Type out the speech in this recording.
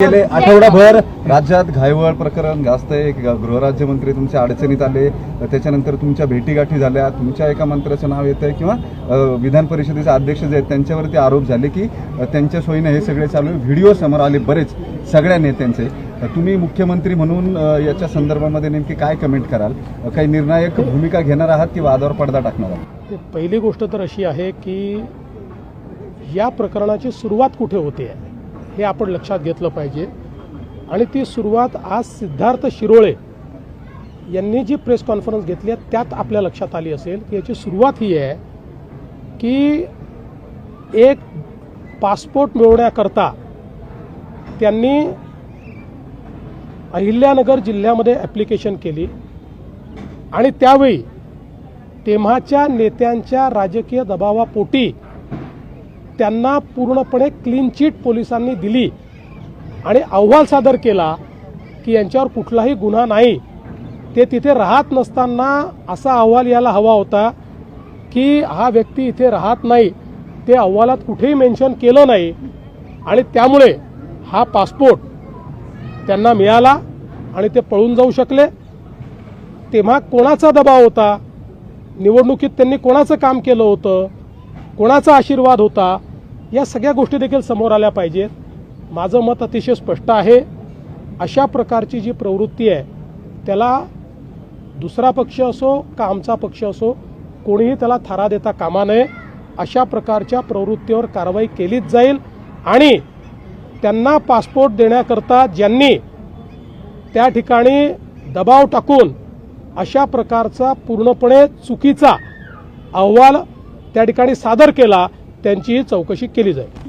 गेले आठवडाभर राज्यात घायवळ प्रकरण गाजतंय गृहराज्यमंत्री तुमच्या अडचणीत आले. त्याच्यानंतर तुमच्या भेटीगाठी झाल्या. तुमच्या एका मंत्र्याचं नाव येतंय किंवा विधान परिषदेचे अध्यक्ष जे आहेत त्यांच्यावरती आरोप झाले की त्यांच्या सोयीने हे सगळे चालू आहे. व्हिडिओ समोर आले बरेच सगळ्या नेत्यांचे. तुम्ही मुख्यमंत्री म्हणून याच्या संदर्भामध्ये नेमकी काय कमेंट कराल? काही निर्णायक भूमिका घेणार आहात की वादावर पडदा टाकणार आहात? पहिली गोष्ट तर अशी आहे की या प्रकरणाची सुरुवात कुठे होते? आहे हे आपण लक्षात घेतलं पाहिजे. आणि ती सुरुवात आज सिद्धार्थ शिरोळे यांनी जी प्रेस कॉन्फरन्स घेतली आहे त्यात आपल्या लक्षात आली असेल की याची सुरुवात ही आहे की एक पासपोर्ट मिळवण्याकरता त्यांनी अहिल्यानगर जिल्ह्यामध्ये ॲप्लिकेशन केली. आणि त्यावेळी तेव्हाच्या नेत्यांच्या राजकीय दबावापोटी त्यांना पूर्णपणे क्लीन चिट पोलिसांनी दिली आणि अहवाल सादर केला की यांच्यावर कुठलाही गुन्हा नाही. ते तिथे राहत नसताना असा अहवाल यायला हवा होता की हा व्यक्ती इथे राहत नाही. ते अहवालात कुठेही मेन्शन केलं नाही आणि त्यामुळे हा पासपोर्ट त्यांना मिळाला आणि ते पळून जाऊ शकले. तेव्हा कोणाचा दबाव होता? निवडणुकीत त्यांनी कोणाचं काम केलं होतं? कोणाचा आशीर्वाद होता? या सगळ्या गोष्टी देखील समोर आल्या पाहिजेत. माझं मत अतिशय स्पष्ट आहे. अशा प्रकारची जी प्रवृत्ती आहे त्याला दुसरा पक्ष असो का आमचा पक्ष असो कोणीही त्याला थारा देता कामा नये. अशा प्रकारच्या प्रवृत्तीवर कारवाई केलीच जाईल आणि त्यांना पासपोर्ट देण्याकरता ज्यांनी त्या ठिकाणी दबाव टाकून अशा प्रकारचा पूर्णपणे चुकीचा अहवाल त्या ठिकाणी सादर केला त्यांचीही चौकशी केली जाईल.